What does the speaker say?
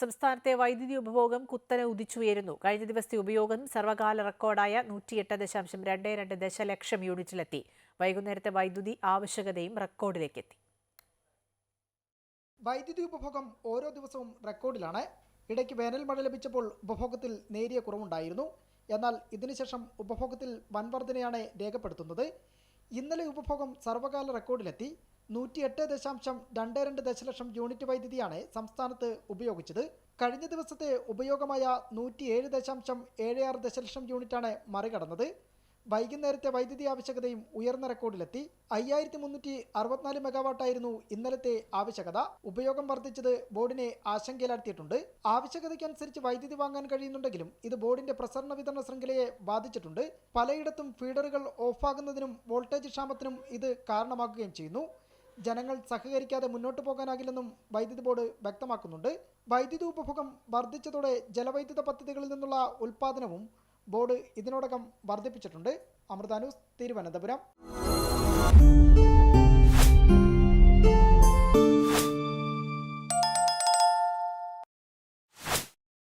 സംസ്ഥാനത്തെ വൈദ്യുതി ഉപഭോഗം കുത്തനെ ഉദിച്ചുയരുന്നു. കഴിഞ്ഞ ദിവസത്തെ ഉപയോഗം സർവകാല റെക്കോർഡായ നൂറ്റിയെട്ട് ദശാംശം രണ്ട് രണ്ട് ദശലക്ഷം യൂണിറ്റിലെത്തി. വൈകുന്നേരത്തെ വൈദ്യുതി ആവശ്യകതയും റെക്കോർഡിലേക്കെത്തി. വൈദ്യുതി ഉപഭോഗം ഓരോ ദിവസവും റെക്കോർഡിലാണ്. ഇടയ്ക്ക് വേനൽ മഴ ലഭിച്ചപ്പോൾ ഉപഭോഗത്തിൽ നേരിയ കുറവുണ്ടായിരുന്നു. എന്നാൽ ഇതിനുശേഷം ഉപഭോഗത്തിൽ വൻ വർധനയാണ് രേഖപ്പെടുത്തുന്നത്. ഇന്നലെ ഉപഭോഗം സർവകാല റെക്കോർഡിലെത്തി. നൂറ്റിയെട്ട് ദശാംശം രണ്ട് രണ്ട് ദശലക്ഷം യൂണിറ്റ് വൈദ്യുതിയാണ് സംസ്ഥാനത്ത് ഉപയോഗിച്ചത്. കഴിഞ്ഞ ദിവസത്തെ ഉപയോഗമായ നൂറ്റിയേഴ് ദശാംശം ഏഴ് ആറ് ദശലക്ഷം യൂണിറ്റാണ് മറികടന്നത്. വൈകുന്നേരത്തെ വൈദ്യുതി ആവശ്യകതയും ഉയർന്ന റെക്കോർഡിലെത്തി. അയ്യായിരത്തി മുന്നൂറ്റി അറുപത്തിനാല് മെഗാവാട്ടായിരുന്നു ഇന്നലത്തെ ആവശ്യകത. ഉപയോഗം വർദ്ധിച്ചത് ബോർഡിനെ ആശങ്കയിലാഴ്ത്തിയിട്ടുണ്ട്. ആവശ്യകതയ്ക്കനുസരിച്ച് വൈദ്യുതി വാങ്ങാൻ കഴിയുന്നുണ്ടെങ്കിലും ഇത് ബോർഡിന്റെ പ്രസരണ വിതരണ ശൃംഖലയെ ബാധിച്ചിട്ടുണ്ട്. പലയിടത്തും ഫീഡറുകൾ ഓഫാകുന്നതിനും വോൾട്ടേജ് ക്ഷാമത്തിനും ഇത് കാരണമാകുകയും ചെയ്യുന്നു. ജനങ്ങൾ സഹകരിക്കാതെ മുന്നോട്ട് പോകാനാകില്ലെന്നും വൈദ്യുതി ബോർഡ് വ്യക്തമാക്കുന്നുണ്ട്. വൈദ്യുതി ഉപഭോഗം വർദ്ധിച്ചതോടെ ജലവൈദ്യുത പദ്ധതികളിൽ നിന്നുള്ള ഉൽപ്പാദനവും ബോർഡ് ഇതിനോടകം വർദ്ധിപ്പിച്ചിട്ടുണ്ട്. അമൃത തിരുവനന്തപുരം.